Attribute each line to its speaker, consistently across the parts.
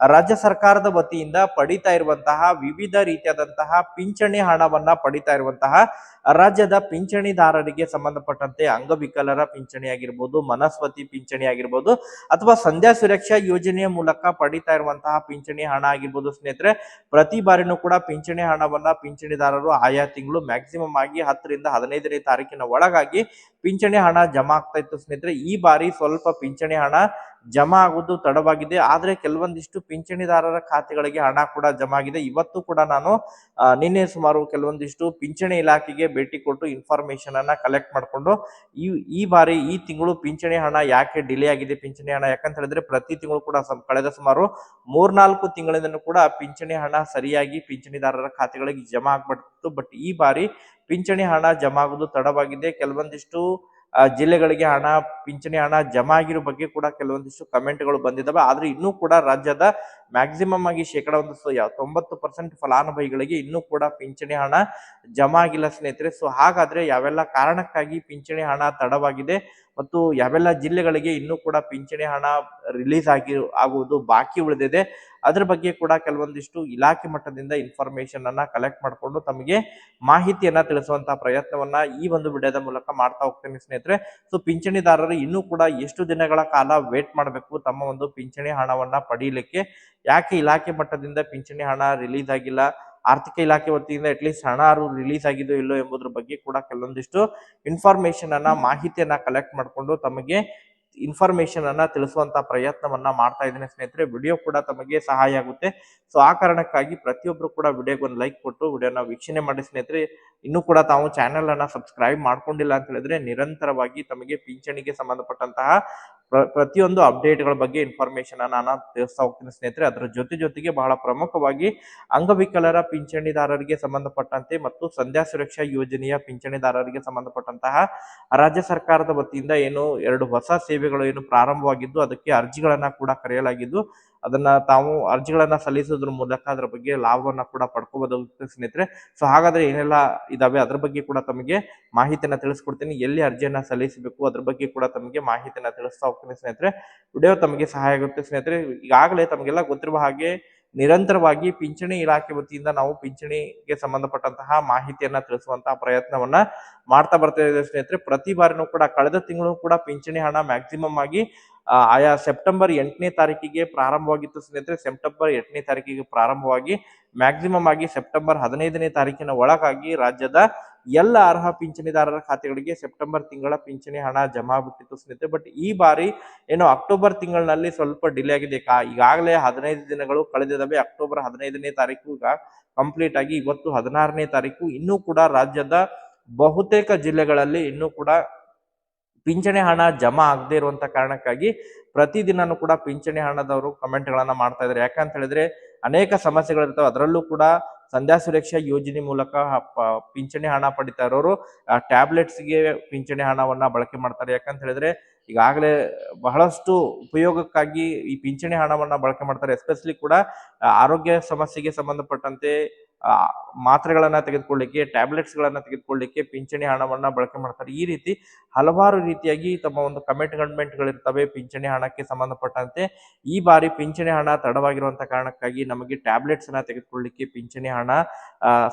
Speaker 1: ರಾಜ್ಯ ಸರ್ಕಾರದ ವತಿಯಿಂದ ಪಡಿತಾ ಇರುವಂತಹ ವಿವಿಧ ರೀತಿಯಾದಂತಹ ಪಿಂಚಣಿ ಹಣವನ್ನ ಪಡಿತಾ ಇರುವಂತಹ ರಾಜ್ಯದ ಪಿಂಚಣಿದಾರರಿಗೆ ಸಂಬಂಧಪಟ್ಟಂತೆ ಅಂಗವಿಕಲರ ಪಿಂಚಣಿ ಆಗಿರ್ಬೋದು, ಮನಸ್ವತಿ ಪಿಂಚಣಿ ಆಗಿರ್ಬೋದು, ಅಥವಾ ಸಂಧ್ಯಾ ಸುರಕ್ಷಾ ಯೋಜನೆಯ ಮೂಲಕ ಪಡಿತಾ ಇರುವಂತಹ ಪಿಂಚಣಿ ಹಣ ಆಗಿರ್ಬೋದು ಸ್ನೇಹಿತರೆ, ಪ್ರತಿ ಬಾರಿನೂ ಕೂಡ ಪಿಂಚಣಿ ಹಣವನ್ನ ಪಿಂಚಣಿದಾರರು ಆಯಾ ತಿಂಗಳು ಮ್ಯಾಕ್ಸಿಮಮ್ ಆಗಿ ಹತ್ತರಿಂದ ಹದಿನೈದನೇ ತಾರೀಕಿನ ಒಳಗಾಗಿ ಪಿಂಚಣಿ ಹಣ ಜಮಾ ಆಗ್ತಾ ಇತ್ತು ಸ್ನೇಹಿತರೆ. ಈ ಬಾರಿ ಸ್ವಲ್ಪ ಪಿಂಚಣಿ ಹಣ ಜಮಾ ಆಗುವುದು ತಡವಾಗಿದೆ. ಆದರೆ ಕೆಲವೊಂದಿಷ್ಟು ಪಿಂಚಣಿದಾರರ ಖಾತೆಗಳಿಗೆ ಹಣ ಕೂಡ ಜಮಾ ಆಗಿದೆ ಇವತ್ತು ಕೂಡ ನಾನು ನಿನ್ನೆ ಸುಮಾರು ಕೆಲವೊಂದಿಷ್ಟು ಪಿಂಚಣಿ ಇಲಾಖೆಗೆ ಭೇಟಿ ಕೊಟ್ಟು ಇನ್ಫಾರ್ಮೇಶನ್ ಅನ್ನ ಕಲೆಕ್ಟ್ ಮಾಡಿಕೊಂಡು, ಈ ಈ ಬಾರಿ ಈ ತಿಂಗಳು ಪಿಂಚಣಿ ಹಣ ಯಾಕೆ ಡಿಲೇ ಆಗಿದೆ ಪಿಂಚಣಿ ಹಣ? ಯಾಕಂತ ಹೇಳಿದ್ರೆ ಪ್ರತಿ ತಿಂಗಳು ಕೂಡ ಕಳೆದ ಸುಮಾರು ಮೂರ್ನಾಲ್ಕು ತಿಂಗಳಿಂದನೂ ಕೂಡ ಪಿಂಚಣಿ ಹಣ ಸರಿಯಾಗಿ ಪಿಂಚಣಿದಾರರ ಖಾತೆಗಳಿಗೆ ಜಮಾ ಆಗ್ಬಿಡ್ತು. ಬಟ್ ಈ ಬಾರಿ ಪಿಂಚಣಿ ಹಣ ಜಮಾ ಆಗುವುದು ತಡವಾಗಿದೆ. ಕೆಲವೊಂದಿಷ್ಟು ಜಿಲ್ಲೆಗಳಿಗೆ ಹಣ, ಪಿಂಚಣಿ ಹಣ ಜಮಾ ಆಗಿರೋ ಬಗ್ಗೆ ಕೂಡ ಕೆಲವೊಂದಿಷ್ಟು ಕಮೆಂಟ್ಗಳು ಬಂದಿದ್ದಾವೆ. ಆದ್ರೆ ಇನ್ನೂ ಕೂಡ ರಾಜ್ಯದ ಮ್ಯಾಕ್ಸಿಮಮ್ ಆಗಿ ಶೇಕಡ ಒಂದು ತೊಂಬತ್ತು ಪರ್ಸೆಂಟ್ ಫಲಾನುಭವಿಗಳಿಗೆ ಇನ್ನೂ ಕೂಡ ಪಿಂಚಣಿ ಹಣ ಜಮಾ ಆಗಿಲ್ಲ ಸ್ನೇಹಿತರೆ. ಸೊ ಹಾಗಾದ್ರೆ ಯಾವೆಲ್ಲ ಕಾರಣಕ್ಕಾಗಿ ಪಿಂಚಣಿ ಹಣ ತಡವಾಗಿದೆ ಮತ್ತು ಯಾವೆಲ್ಲ ಜಿಲ್ಲೆಗಳಿಗೆ ಇನ್ನೂ ಕೂಡ ಪಿಂಚಣಿ ಹಣ ರಿಲೀಸ್ ಆಗಿ ಆಗುವುದು ಬಾಕಿ ಉಳಿದಿದೆ, ಅದ್ರ ಬಗ್ಗೆ ಕೂಡ ಕೆಲವೊಂದಿಷ್ಟು ಇಲಾಖೆ ಮಟ್ಟದಿಂದ ಇನ್ಫಾರ್ಮೇಶನ್ ಅನ್ನ ಕಲೆಕ್ಟ್ ಮಾಡಿಕೊಂಡು ತಮಗೆ ಮಾಹಿತಿಯನ್ನ ತಿಳಿಸುವಂತಹ ಪ್ರಯತ್ನವನ್ನ ಈ ಒಂದು ವಿಡಿಯೋದ ಮೂಲಕ ಮಾಡ್ತಾ ಹೋಗ್ತೇನೆ ಸ್ನೇಹಿತರೆ. ಸೊ ಪಿಂಚಣಿದಾರರು ಇನ್ನೂ ಕೂಡ ಎಷ್ಟು ದಿನಗಳ ಕಾಲ ವೇಟ್ ಮಾಡಬೇಕು ತಮ್ಮ ಒಂದು ಪಿಂಚಣಿ ಹಣವನ್ನ ಪಡೀಲಿಕ್ಕೆ? ಯಾಕೆ ಇಲಾಖೆ ಮಟ್ಟದಿಂದ ಪಿಂಚಣಿ ಹಣ ರಿಲೀಸ್ ಆಗಿಲ್ಲ? ಆರ್ಥಿಕ ಇಲಾಖೆ ವತಿಯಿಂದ ಅಟ್ಲೀಸ್ಟ್ ಹಣ ರಿಲೀಸ್ ಆಗಿದೋ ಇಲ್ಲೋ ಎಂಬುದ್ರ ಬಗ್ಗೆ ಕೂಡ ಕೆಲವೊಂದಿಷ್ಟು ಇನ್ಫಾರ್ಮೇಶನ್ ಅನ್ನ, ಮಾಹಿತಿಯನ್ನ ಕಲೆಕ್ಟ್ ಮಾಡಿಕೊಂಡು ತಮಗೆ ಇನ್ಫಾರ್ಮೇಶನ್ ಅನ್ನ ತಿಳಿಸುವಂತ ಪ್ರಯತ್ನವನ್ನ ಮಾಡ್ತಾ ಇದ್ದೇನೆ ಸ್ನೇಹಿತರೆ. ವಿಡಿಯೋ ಕೂಡ ತಮಗೆ ಸಹಾಯ ಆಗುತ್ತೆ. ಸೊ ಆ ಕಾರಣಕ್ಕಾಗಿ ಪ್ರತಿಯೊಬ್ರು ಕೂಡ ವಿಡಿಯೋಗೆ ಒಂದು ಲೈಕ್ ಕೊಟ್ಟು ವಿಡಿಯೋನ ವೀಕ್ಷಣೆ ಮಾಡಿ ಸ್ನೇಹಿತರೆ. ಇನ್ನೂ ಕೂಡ ತಾವು ಚಾನೆಲ್ ಅನ್ನ ಸಬ್ಸ್ಕ್ರೈಬ್ ಮಾಡ್ಕೊಂಡಿಲ್ಲ ಅಂತ ಹೇಳಿದ್ರೆ ನಿರಂತರವಾಗಿ ತಮಗೆ ಪಿಂಚಣಿಗೆ ಸಂಬಂಧಪಟ್ಟಂತಹ ಪ್ರತಿಯೊಂದು ಅಪ್ಡೇಟ್ಗಳ ಬಗ್ಗೆ ಇನ್ಫಾರ್ಮೇಶನ್ ನಾನು ತಿಳಿಸ್ತಾ ಹೋಗ್ತೀನಿ ಸ್ನೇಹಿತರೆ. ಅದರ ಜೊತೆ ಜೊತೆಗೆ ಬಹಳ ಪ್ರಮುಖವಾಗಿ ಅಂಗವಿಕಲರ ಪಿಂಚಣಿದಾರರಿಗೆ ಸಂಬಂಧಪಟ್ಟಂತೆ ಮತ್ತು ಸಂಧ್ಯಾ ಸುರಕ್ಷಾ ಯೋಜನೆಯ ಪಿಂಚಣಿದಾರರಿಗೆ ಸಂಬಂಧಪಟ್ಟಂತಹ ರಾಜ್ಯ ಸರ್ಕಾರದ ವತಿಯಿಂದ ಏನು ಎರಡು ಹೊಸ ಸೇವೆಗಳು ಏನು ಪ್ರಾರಂಭವಾಗಿದ್ದು, ಅದಕ್ಕೆ ಅರ್ಜಿಗಳನ್ನ ಕೂಡ ಕರೆಯಲಾಗಿದ್ದು, ಅದನ್ನ ತಾವು ಅರ್ಜಿಗಳನ್ನ ಸಲ್ಲಿಸೋದ್ರ ಮೂಲಕ ಅದರ ಬಗ್ಗೆ ಲಾಭವನ್ನ ಕೂಡ ಪಡ್ಕೋಬಹುದು ಸ್ನೇಹಿತರೆ. ಸೊ ಹಾಗಾದ್ರೆ ಏನೆಲ್ಲ ಇದಾವೆ? ಅದ್ರ ಬಗ್ಗೆ ಕೂಡ ತಮಗೆ ಮಾಹಿತಿಯನ್ನ ತಿಳಿಸ್ಕೊಡ್ತೀನಿ. ಎಲ್ಲಿ ಅರ್ಜಿಯನ್ನ ಸಲ್ಲಿಸಬೇಕು? ಅದ್ರ ಬಗ್ಗೆ ಕೂಡ ತಮಗೆ ಮಾಹಿತಿಯನ್ನ ತಿಳಿಸ್ತಾ ಸ್ನೇಹಿತರೆ. ವಿಡಿಯೋ ತಮಗೆ ಸಹಾಯ ಆಗುತ್ತೆ ಸ್ನೇಹಿತರೆ. ಈಗಾಗಲೇ ತಮಗೆಲ್ಲ ಗೊತ್ತಿರುವ ಹಾಗೆ ನಿರಂತರವಾಗಿ ಪಿಂಚಣಿ ಇಲಾಖೆ ವತಿಯಿಂದ ನಾವು ಪಿಂಚಣಿಗೆ ಸಂಬಂಧಪಟ್ಟಂತಹ ಮಾಹಿತಿಯನ್ನ ತಿಳಿಸುವಂತಹ ಪ್ರಯತ್ನವನ್ನ ಮಾಡ್ತಾ ಬರ್ತಾ ಸ್ನೇಹಿತರೆ. ಪ್ರತಿ ಬಾರಿನೂ ಕೂಡ ಕಳೆದ ತಿಂಗಳು ಕೂಡ ಪಿಂಚಣಿ ಹಣ ಮ್ಯಾಕ್ಸಿಮಮ್ ಆಗಿ ಆಯಾ ಸೆಪ್ಟೆಂಬರ್ ಎಂಟನೇ ತಾರೀಕಿಗೆ ಪ್ರಾರಂಭವಾಗಿತ್ತು ಸ್ನೇಹಿತರೆ. ಸೆಪ್ಟೆಂಬರ್ ಎಂಟನೇ ತಾರೀಕಿಗೆ ಪ್ರಾರಂಭವಾಗಿ ಮ್ಯಾಕ್ಸಿಮಮ್ ಆಗಿ ಸೆಪ್ಟೆಂಬರ್ ಹದಿನೈದನೇ ತಾರೀಕಿನ ಒಳಗಾಗಿ ರಾಜ್ಯದ ಎಲ್ಲ ಅರ್ಹ ಪಿಂಚಣಿದಾರರ ಖಾತೆಗಳಿಗೆ ಸೆಪ್ಟೆಂಬರ್ ತಿಂಗಳ ಪಿಂಚಣಿ ಹಣ ಜಮಾ ಬಿಟ್ಟಿತ್ತು ಸ್ನೇಹಿತರೆ. ಬಟ್ ಈ ಬಾರಿ ಏನು ಅಕ್ಟೋಬರ್ ತಿಂಗಳಿನಲ್ಲಿ ಸ್ವಲ್ಪ ಡಿಲೇ ಆಗಿದೆ. ಈಗಾಗಲೇ ಹದಿನೈದು ದಿನಗಳು ಕಳೆದಿದ್ದಾವೆ. ಅಕ್ಟೋಬರ್ ಹದಿನೈದನೇ ತಾರೀಕು, ಈಗ ಕಂಪ್ಲೀಟ್ ಆಗಿ ಇವತ್ತು ಹದಿನಾರನೇ ತಾರೀಕು. ಇನ್ನೂ ಕೂಡ ರಾಜ್ಯದ ಬಹುತೇಕ ಜಿಲ್ಲೆಗಳಲ್ಲಿ ಇನ್ನೂ ಕೂಡ ಪಿಂಚಣಿ ಹಣ ಜಮಾ ಆಗದೆ ಇರುವಂತ ಕಾರಣಕ್ಕಾಗಿ ಪ್ರತಿದಿನನೂ ಕೂಡ ಪಿಂಚಣಿ ಹಣದವರು ಕಮೆಂಟ್ಗಳನ್ನ ಮಾಡ್ತಾ ಇದ್ದಾರೆ. ಯಾಕಂತ ಹೇಳಿದ್ರೆ ಅನೇಕ ಸಮಸ್ಯೆಗಳಿರ್ತವೆ. ಅದರಲ್ಲೂ ಕೂಡ ಸಂಧ್ಯಾ ಸುರಕ್ಷಾ ಯೋಜನೆ ಮೂಲಕ ಪಿಂಚಣಿ ಹಣ ಪಡಿತಾ ಇರೋರು ಟ್ಯಾಬ್ಲೆಟ್ಸ್ಗೆ ಪಿಂಚಣಿ ಹಣವನ್ನ ಬಳಕೆ ಮಾಡ್ತಾರೆ. ಯಾಕಂತ ಹೇಳಿದ್ರೆ, ಈಗಾಗಲೇ ಬಹಳಷ್ಟು ಉಪಯೋಗಕ್ಕಾಗಿ ಈ ಪಿಂಚಣಿ ಹಣವನ್ನ ಬಳಕೆ ಮಾಡ್ತಾರೆ. ಎಸ್ಪೆಷಲಿ ಕೂಡ ಆರೋಗ್ಯ ಸಮಸ್ಯೆಗೆ ಸಂಬಂಧಪಟ್ಟಂತೆ ಮಾತ್ರೆಗಳನ್ನ ತೆಗೆದುಕೊಳ್ಳಿಕ್ಕೆ ಟ್ಯಾಬ್ಲೆಟ್ಸ್ ಗಳನ್ನ ತೆಗೆದುಕೊಳ್ಳಿಕ್ಕೆ ಪಿಂಚಣಿ ಹಣವನ್ನ ಬಳಕೆ ಮಾಡ್ತಾರೆ. ಈ ರೀತಿ ಹಲವಾರು ರೀತಿಯಾಗಿ ತಮ್ಮ ಒಂದು ಕಮಿಟ್ಮೆಂಟ್ ಗಳಿರ್ತವೆ ಪಿಂಚಣಿ ಹಣಕ್ಕೆ ಸಂಬಂಧಪಟ್ಟಂತೆ. ಈ ಬಾರಿ ಪಿಂಚಣಿ ಹಣ ತಡವಾಗಿರುವಂತ ಕಾರಣಕ್ಕಾಗಿ ನಮಗೆ ಟ್ಯಾಬ್ಲೆಟ್ಸ್ ತೆಗೆದುಕೊಳ್ಳಿಕ್ಕೆ ಪಿಂಚಣಿ ಹಣ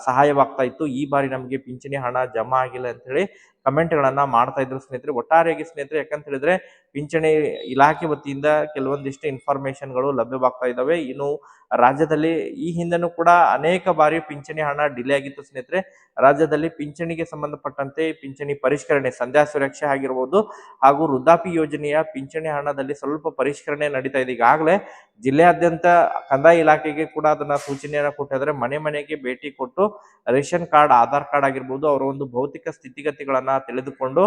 Speaker 1: ಸಹಾಯವಾಗ್ತಾ ಇತ್ತು. ಈ ಬಾರಿ ನಮಗೆ ಪಿಂಚಣಿ ಹಣ ಜಮಾ ಆಗಿಲ್ಲ ಅಂತ ಹೇಳಿ ಕಮೆಂಟ್ ಗಳನ್ನ ಮಾಡ್ತಾ ಇದ್ರು ಸ್ನೇಹಿತರೆ, ಒಟ್ಟಾರೆಯಾಗಿ ಸ್ನೇಹಿತರೆ, ಯಾಕಂತ ಹೇಳಿದ್ರೆ ಪಿಂಚಣಿ ಇಲಾಖೆ ವತಿಯಿಂದ ಕೆಲವೊಂದಿಷ್ಟು ಇನ್ಫಾರ್ಮೇಶನ್ಗಳು ಲಭ್ಯವಾಗ್ತಾ ಇದಾವೆ ಇನ್ನು ರಾಜ್ಯದಲ್ಲಿ ಈ ಹಿಂದೆನೂ ಕೂಡ ಅನೇಕ ಬಾರಿ ಪಿಂಚಣಿ ಹಣ ಡಿಲೇ ಆಗಿತ್ತು ಸ್ನೇಹಿತರೆ. ರಾಜ್ಯದಲ್ಲಿ ಪಿಂಚಣಿಗೆ ಸಂಬಂಧಪಟ್ಟಂತೆ ಪಿಂಚಣಿ ಪರಿಷ್ಕರಣೆ, ಸಂಧ್ಯಾ ಸುರಕ್ಷೆ ಆಗಿರ್ಬೋದು ಹಾಗೂ ವೃದ್ಧಾಪಿ ಯೋಜನೆಯ ಪಿಂಚಣಿ ಹಣದಲ್ಲಿ ಸ್ವಲ್ಪ ಪರಿಷ್ಕರಣೆ ನಡೀತಾ ಇದೆ. ಈಗಾಗಲೇ ಜಿಲ್ಲೆಯಾದ್ಯಂತ ಕಂದಾಯ ಇಲಾಖೆಗೆ ಕೂಡ ಅದನ್ನ ಸೂಚನೆಯನ್ನು ಕೊಟ್ಟಿದ್ರೆ ಮನೆ ಮನೆಗೆ ಭೇಟಿ ಕೊಟ್ಟು ರೇಷನ್ ಕಾರ್ಡ್, ಆಧಾರ್ ಕಾರ್ಡ್ ಆಗಿರ್ಬೋದು, ಅವರ ಒಂದು ಭೌತಿಕ ಸ್ಥಿತಿಗತಿಗಳನ್ನ ತಿಳಿದುಕೊಂಡು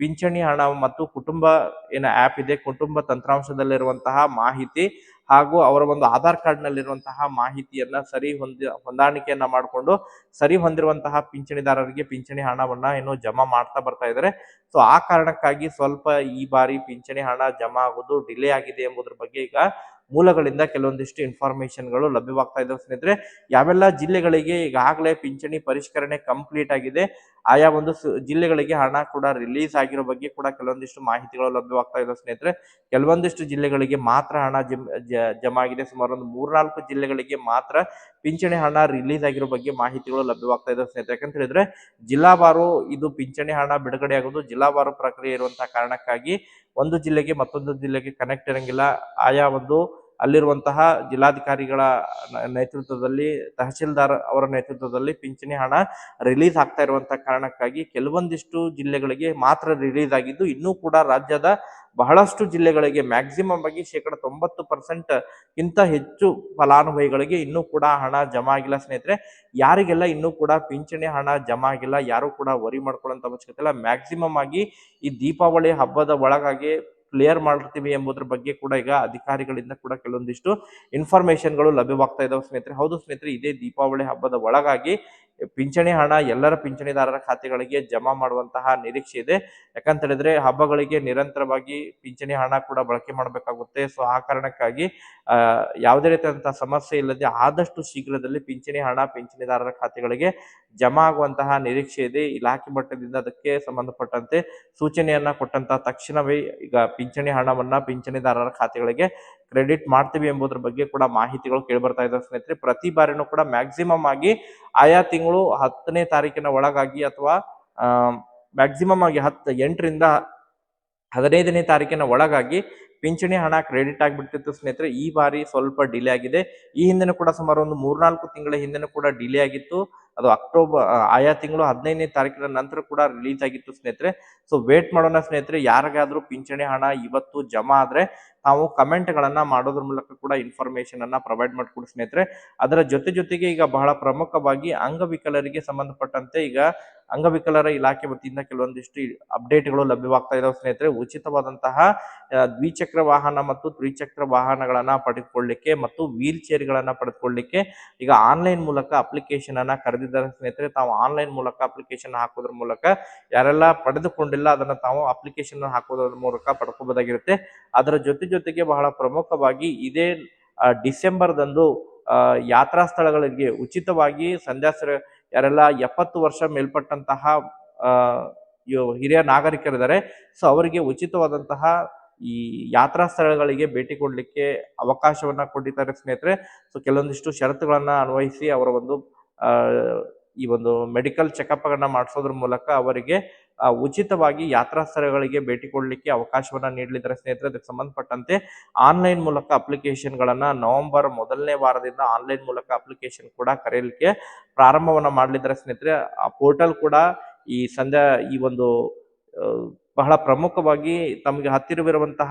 Speaker 1: ಪಿಂಚಣಿ ಹಣ ಮತ್ತು ಕುಟುಂಬ ಏನ ಆಪ್ ಇದೆ, ಕುಟುಂಬ ತಂತ್ರಾಂಶದಲ್ಲಿರುವಂತಹ ಮಾಹಿತಿ ಹಾಗೂ ಅವರ ಒಂದು ಆಧಾರ್ ಕಾರ್ಡ್ನಲ್ಲಿರುವಂತಹ ಮಾಹಿತಿಯನ್ನ ಸರಿ ಹೊಂದಿ, ಹೊಂದಾಣಿಕೆಯನ್ನ ಮಾಡಿಕೊಂಡು ಸರಿ ಹೊಂದಿರುವಂತಹ ಪಿಂಚಣಿದಾರರಿಗೆ ಪಿಂಚಣಿ ಹಣವನ್ನ ಏನು ಜಮಾ ಮಾಡ್ತಾ ಬರ್ತಾ ಇದ್ದಾರೆ ಸೊ ಆ ಕಾರಣಕ್ಕಾಗಿ ಸ್ವಲ್ಪ ಈ ಬಾರಿ ಪಿಂಚಣಿ ಹಣ ಜಮಾ ಆಗೋದು ಡಿಲೇ ಆಗಿದೆ ಎಂಬುದ್ರ ಬಗ್ಗೆ ಈಗ ಮೂಲಗಳಿಂದ ಕೆಲವೊಂದಿಷ್ಟು ಇನ್ಫಾರ್ಮೇಶನ್ಗಳು ಲಭ್ಯವಾಗ್ತಾ ಇದ್ದಾವೆ ಸ್ನೇಹಿತರೆ. ಯಾವೆಲ್ಲ ಜಿಲ್ಲೆಗಳಿಗೆ ಈಗಾಗಲೇ ಪಿಂಚಣಿ ಪರಿಷ್ಕರಣೆ ಕಂಪ್ಲೀಟ್ ಆಗಿದೆ, ಆಯಾ ಒಂದು ಜಿಲ್ಲೆಗಳಿಗೆ ಹಣ ಕೂಡ ರಿಲೀಸ್ ಆಗಿರೋ ಬಗ್ಗೆ ಕೂಡ ಕೆಲವೊಂದಿಷ್ಟು ಮಾಹಿತಿಗಳು ಲಭ್ಯವಾಗ್ತಾ ಇದ್ದಾವೆ ಸ್ನೇಹಿತರೆ. ಕೆಲವೊಂದಿಷ್ಟು ಜಿಲ್ಲೆಗಳಿಗೆ ಮಾತ್ರ ಹಣ ಜಮಾ ಆಗಿದೆ. ಸುಮಾರು ಒಂದು ಮೂರ್ನಾಲ್ಕು ಜಿಲ್ಲೆಗಳಿಗೆ ಮಾತ್ರ ಪಿಂಚಣಿ ಹಣ ರಿಲೀಸ್ ಆಗಿರೋ ಬಗ್ಗೆ ಮಾಹಿತಿಗಳು ಲಭ್ಯವಾಗ್ತಾ ಇದ್ದಾವೆ ಸ್ನೇಹಿತರೆ. ಯಾಕಂತ ಹೇಳಿದ್ರೆ, ಜಿಲ್ಲಾವಾರು ಇದು ಪಿಂಚಣಿ ಹಣ ಬಿಡುಗಡೆ ಆಗೋದು ಜಿಲ್ಲಾವಾರು ಪ್ರಕ್ರಿಯೆ ಇರುವಂತಹ ಕಾರಣಕ್ಕಾಗಿ ಒಂದು ಜಿಲ್ಲೆಗೆ ಮತ್ತೊಂದು ಜಿಲ್ಲೆಗೆ ಕನೆಕ್ಟ್ ಇರಂಗಿಲ್ಲ. ಆಯಾ ಒಂದು ಅಲ್ಲಿರುವಂತಹ ಜಿಲ್ಲಾಧಿಕಾರಿಗಳ ನೇತೃತ್ವದಲ್ಲಿ ತಹಶೀಲ್ದಾರ್ ಅವರ ನೇತೃತ್ವದಲ್ಲಿ ಪಿಂಚಣಿ ಹಣ ರಿಲೀಸ್ ಆಗ್ತಾ ಇರುವಂತಹ ಕಾರಣಕ್ಕಾಗಿ ಕೆಲವೊಂದಿಷ್ಟು ಜಿಲ್ಲೆಗಳಿಗೆ ಮಾತ್ರ ರಿಲೀಸ್ ಆಗಿದ್ದು, ಇನ್ನೂ ಕೂಡ ರಾಜ್ಯದ ಬಹಳಷ್ಟು ಜಿಲ್ಲೆಗಳಿಗೆ ಮ್ಯಾಕ್ಸಿಮಮ್ ಆಗಿ ಶೇಕಡ ತೊಂಬತ್ತು ಪರ್ಸೆಂಟ್ ಗಿಂತ ಹೆಚ್ಚು ಫಲಾನುಭವಿಗಳಿಗೆ ಇನ್ನೂ ಕೂಡ ಹಣ ಜಮಾ ಆಗಿಲ್ಲ. ಸ್ನೇಹಿತರೆ, ಯಾರಿಗೆಲ್ಲ ಇನ್ನೂ ಕೂಡ ಪಿಂಚಣಿ ಹಣ ಜಮಾ ಆಗಿಲ್ಲ, ಯಾರು ಕೂಡ ವರಿ ಮಾಡ್ಕೊಳ್ಳೋಂತ ಅವಶ್ಯಕತೆ ಇಲ್ಲ. ಮ್ಯಾಕ್ಸಿಮಮ್ ಆಗಿ ಈ ದೀಪಾವಳಿ ಹಬ್ಬದ ಒಳಗಾಗಿ ಕ್ಲಿಯರ್ ಮಾಡಿರ್ತೀವಿ ಎಂಬುದ್ರ ಬಗ್ಗೆ ಕೂಡ ಈಗ ಅಧಿಕಾರಿಗಳಿಂದ ಕೂಡ ಕೆಲವೊಂದಿಷ್ಟು ಇನ್ಫಾರ್ಮೇಶನ್ಗಳು ಲಭ್ಯವಾಗ್ತಾ ಇದಾವೆ ಸ್ನೇಹಿತರೆ. ಹೌದು ಸ್ನೇಹಿತರೆ, ಇದೇ ದೀಪಾವಳಿ ಹಬ್ಬದ ಒಳಗಾಗಿ ಪಿಂಚಣಿ ಹಣ ಎಲ್ಲರ ಪಿಂಚಣಿದಾರರ ಖಾತೆಗಳಿಗೆ ಜಮಾ ಮಾಡುವಂತಹ ನಿರೀಕ್ಷೆ ಇದೆ. ಯಾಕಂತ ಹೇಳಿದ್ರೆ ಹಬ್ಬಗಳಿಗೆ ನಿರಂತರವಾಗಿ ಪಿಂಚಣಿ ಹಣ ಕೂಡ ಬಳಕೆ ಮಾಡಬೇಕಾಗುತ್ತೆ. ಸೊ ಆ ಕಾರಣಕ್ಕಾಗಿ ಯಾವುದೇ ರೀತಿಯಾದಂತಹ ಸಮಸ್ಯೆ ಇಲ್ಲದೆ ಆದಷ್ಟು ಶೀಘ್ರದಲ್ಲಿ ಪಿಂಚಣಿ ಹಣ ಪಿಂಚಣಿದಾರರ ಖಾತೆಗಳಿಗೆ ಜಮಾ ಆಗುವಂತಹ ನಿರೀಕ್ಷೆ ಇದೆ. ಇಲಾಖೆ ಮಟ್ಟದಿಂದ ಅದಕ್ಕೆ ಸಂಬಂಧಪಟ್ಟಂತೆ ಸೂಚನೆಯನ್ನ ಕೊಟ್ಟಂತಹ ತಕ್ಷಣವೇ ಈಗ ಪಿಂಚಣಿ ಹಣವನ್ನ ಪಿಂಚಣಿದಾರರ ಖಾತೆಗಳಿಗೆ ಕ್ರೆಡಿಟ್ ಮಾಡ್ತೀವಿ ಎಂಬುದ್ರ ಬಗ್ಗೆ ಕೂಡ ಮಾಹಿತಿಗಳು ಕೇಳಿಬರ್ತಾ ಇದ್ದಾವೆ ಸ್ನೇಹಿತರೆ. ಪ್ರತಿ ಬಾರಿನೂ ಕೂಡ ಮ್ಯಾಕ್ಸಿಮಮ್ ಆಗಿ ಆಯಾ ತಿಂಗಳು ಹತ್ತನೇ ತಾರೀಕಿನ ಒಳಗಾಗಿ ಅಥವಾ ಮ್ಯಾಕ್ಸಿಮಮ್ ಆಗಿ ಹತ್ತು, ಎಂಟರಿಂದ ಹದಿನೈದನೇ ತಾರೀಕಿನ ಒಳಗಾಗಿ ಪಿಂಚಣಿ ಹಣ ಕ್ರೆಡಿಟ್ ಆಗಿಬಿಡ್ತಿತ್ತು ಸ್ನೇಹಿತರೆ ಈ ಬಾರಿ ಸ್ವಲ್ಪ ಡಿಲೇ ಆಗಿದೆ. ಈ ಹಿಂದೆನೂ ಕೂಡ ಸುಮಾರು ಒಂದು ಮೂರ್ನಾಲ್ಕು ತಿಂಗಳ ಹಿಂದೆನೂ ಕೂಡ ಡಿಲೇ ಆಗಿತ್ತು. ಅದು ಅಕ್ಟೋಬರ್ ಆಯಾ ತಿಂಗಳು ಹದಿನೈದನೇ ತಾರೀಕಿನ ನಂತರ ಕೂಡ ರಿಲೀಸ್ ಆಗಿತ್ತು ಸ್ನೇಹಿತರೆ. ಸೊ ವೇಟ್ ಮಾಡೋಣ ಸ್ನೇಹಿತರೆ ಯಾರಿಗಾದ್ರೂ ಪಿಂಚಣಿ ಹಣ ಇವತ್ತು ಜಮಾ ಆದ್ರೆ ನಾವು ಕಮೆಂಟ್ ಗಳನ್ನ ಮಾಡೋದ್ರ ಮೂಲಕ ಕೂಡ ಇನ್ಫಾರ್ಮೇಶನ್ ಅನ್ನ ಪ್ರೊವೈಡ್ ಮಾಡ್ಕೊಡಿ ಸ್ನೇಹಿತರೆ. ಅದರ ಜೊತೆ ಜೊತೆಗೆ ಈಗ ಬಹಳ ಪ್ರಮುಖವಾಗಿ ಅಂಗವಿಕಲರಿಗೆ ಸಂಬಂಧಪಟ್ಟಂತೆ ಈಗ ಅಂಗವಿಕಲರ ಇಲಾಖೆ ವತಿಯಿಂದ ಕೆಲವೊಂದಿಷ್ಟು ಅಪ್ಡೇಟ್ಗಳು ಲಭ್ಯವಾಗ್ತಾ ಇದಾವೆ ಸ್ನೇಹಿತರೆ. ಉಚಿತವಾದಂತಹ ಆ, ದ್ವಿಚಕ್ರ ವಾಹನ ಮತ್ತು ತ್ರಿಚಕ್ರ ವಾಹನಗಳನ್ನ ಪಡೆದುಕೊಳ್ಳಿಕ್ಕೆ ಮತ್ತು ವೀಲ್ ಚೇರ್ ಗಳನ್ನ ಪಡೆದುಕೊಳ್ಳಿಕ್ಕೆ ಈಗ ಆನ್ಲೈನ್ ಮೂಲಕ ಅಪ್ಲಿಕೇಶನ್ ಅನ್ನ ಕರೆದಿದ್ದಾರೆ ಸ್ನೇಹಿತರೆ. ತಾವು ಆನ್ಲೈನ್ ಮೂಲಕ ಅಪ್ಲಿಕೇಶನ್ ಹಾಕೋದ್ರ ಮೂಲಕ ಯಾರೆಲ್ಲ ಪಡೆದುಕೊಂಡಿಲ್ಲ ಅದನ್ನ ತಾವು ಅಪ್ಲಿಕೇಶನ್ ಹಾಕೋದ್ರ ಮೂಲಕ ಪಡ್ಕೋಬಹುದಾಗಿರುತ್ತೆ ಅದರ ಜೊತೆ ಜೊತೆಗೆ ಬಹಳ ಪ್ರಮುಖವಾಗಿ ಇದೇ ಡಿಸೆಂಬರ್ದಂದು ಯಾತ್ರಾ ಸ್ಥಳಗಳಿಗೆ ಉಚಿತವಾಗಿ ಸಂಧ್ಯಾಸರ ಯಾರೆಲ್ಲ ಎಪ್ಪತ್ತು ವರ್ಷ ಮೇಲ್ಪಟ್ಟಂತಹ ಹಿರಿಯ ನಾಗರಿಕರಿದ್ದಾರೆ. ಸೊ, ಅವರಿಗೆ ಉಚಿತವಾದಂತಹ ಈ ಯಾತ್ರಾ ಸ್ಥಳಗಳಿಗೆ ಭೇಟಿ ಕೊಡಲಿಕ್ಕೆ ಅವಕಾಶವನ್ನ ಕೊಟ್ಟಿದ್ದಾರೆ ಸ್ನೇಹಿತರೆ. ಸೊ ಕೆಲವೊಂದಿಷ್ಟು ಷರತ್ತುಗಳನ್ನ ಅನ್ವಯಿಸಿ ಅವರ ಒಂದು ಈ ಒಂದು ಮೆಡಿಕಲ್ ಚೆಕಪ್ ಗಳನ್ನ ಮಾಡಿಸೋದ್ರ ಮೂಲಕ ಅವರಿಗೆ ಉಚಿತವಾಗಿ ಯಾತ್ರಾ ಸ್ಥಳಗಳಿಗೆ ಭೇಟಿ ಕೊಡಲಿಕ್ಕೆ ಅವಕಾಶವನ್ನ ನೀಡಲಿದ್ದಾರೆ ಸ್ನೇಹಿತರೆ. ಅದಕ್ಕೆ ಸಂಬಂಧಪಟ್ಟಂತೆ ಆನ್ಲೈನ್ ಮೂಲಕ ಅಪ್ಲಿಕೇಶನ್ ಗಳನ್ನ ನವೆಂಬರ್ ಮೊದಲನೇ ವಾರದಿಂದ ಆನ್ಲೈನ್ ಮೂಲಕ ಅಪ್ಲಿಕೇಶನ್ ಕೂಡ ಕರೆಯಲಿಕ್ಕೆ ಪ್ರಾರಂಭವನ್ನ ಮಾಡಲಿದ್ದಾರೆ ಸ್ನೇಹಿತರೆ. ಆ ಪೋರ್ಟಲ್ ಕೂಡ ಈ ಸಂಜೆ, ಈ ಒಂದು ಬಹಳ ಪ್ರಮುಖವಾಗಿ ತಮಗೆ ಹತ್ತಿರವಿರುವಂತಹ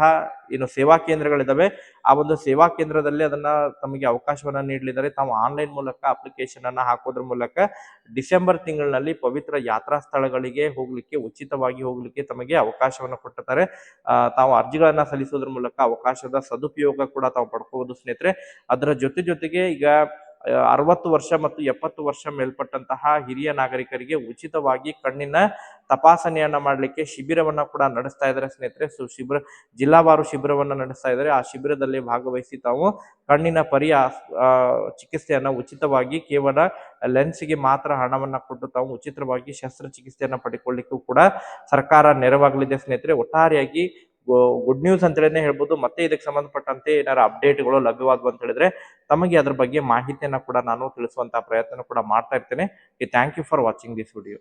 Speaker 1: ಏನು ಸೇವಾ ಕೇಂದ್ರಗಳಿದ್ದಾವೆ ಆ ಒಂದು ಸೇವಾ ಕೇಂದ್ರದಲ್ಲಿ ಅದನ್ನ ತಮಗೆ ಅವಕಾಶವನ್ನ ನೀಡಲಿದ್ದಾರೆ. ತಾವು ಆನ್ಲೈನ್ ಮೂಲಕ ಅಪ್ಲಿಕೇಶನ್ ಅನ್ನ ಹಾಕೋದ್ರ ಮೂಲಕ ಡಿಸೆಂಬರ್ ತಿಂಗಳಿನಲ್ಲಿ ಪವಿತ್ರ ಯಾತ್ರಾ ಸ್ಥಳಗಳಿಗೆ ಹೋಗ್ಲಿಕ್ಕೆ, ಉಚಿತವಾಗಿ ಹೋಗ್ಲಿಕ್ಕೆ ತಮಗೆ ಅವಕಾಶವನ್ನ ಕೊಟ್ಟಿದ್ದಾರೆ ತಾವು ಅರ್ಜಿಗಳನ್ನ ಸಲ್ಲಿಸೋದ್ರ ಮೂಲಕ ಅವಕಾಶದ ಸದುಪಯೋಗ ಕೂಡ ತಾವು ಪಡ್ಕೋಬಹುದು ಸ್ನೇಹಿತರೆ. ಅದರ ಜೊತೆ ಜೊತೆಗೆ ಈಗ ಅರವತ್ತು ವರ್ಷ ಮತ್ತು ಎಪ್ಪತ್ತು ವರ್ಷ ಮೇಲ್ಪಟ್ಟಂತಹ ಹಿರಿಯ ನಾಗರಿಕರಿಗೆ ಉಚಿತವಾಗಿ ಕಣ್ಣಿನ ತಪಾಸಣೆಯನ್ನ ಮಾಡಲಿಕ್ಕೆ ಶಿಬಿರವನ್ನ ಕೂಡ ನಡೆಸ್ತಾ ಇದ್ದಾರೆ ಸ್ನೇಹಿತರೆ. ಸೊ, ಶಿಬಿರ, ಜಿಲ್ಲಾವಾರು ಶಿಬಿರವನ್ನ ನಡೆಸ್ತಾ ಇದ್ದಾರೆ. ಆ ಶಿಬಿರದಲ್ಲಿ ಭಾಗವಹಿಸಿ ತಾವು ಕಣ್ಣಿನ ಪರಿಯ ಚಿಕಿತ್ಸೆಯನ್ನ ಉಚಿತವಾಗಿ ಕೇವಲ ಲೆನ್ಸ್ಗೆ ಮಾತ್ರ ಹಣವನ್ನ ಕೊಟ್ಟು ತಾವು ಉಚಿತವಾಗಿ ಶಸ್ತ್ರಚಿಕಿತ್ಸೆಯನ್ನ ಪಡೆಕೊಳ್ಳಿಕ್ಕೂ ಕೂಡ ಸರ್ಕಾರ ನೆರವಾಗಲಿದೆ ಸ್ನೇಹಿತರೆ. ಒಟ್ಟಾರೆಯಾಗಿ ಗುಡ್ ನ್ಯೂಸ್ ಅಂತ ಹೇಳಿದ್ರೆ ಹೇಳ್ಬೋದು. ಮತ್ತೆ ಇದಕ್ಕೆ ಸಂಬಂಧಪಟ್ಟಂತೆ ಏನಾರ ಅಪ್ಡೇಟ್ಗಳು ಲಭ್ಯವಾದವು ಅಂತ ಹೇಳಿದ್ರೆ ತಮಗೆ ಅದ್ರ ಬಗ್ಗೆ ಮಾಹಿತಿಯನ್ನ ಕೂಡ ನಾನು ತಿಳಿಸುವಂತ ಪ್ರಯತ್ನ ಕೂಡ ಮಾಡ್ತಾ ಇರ್ತೇನೆ. Thank you for watching this video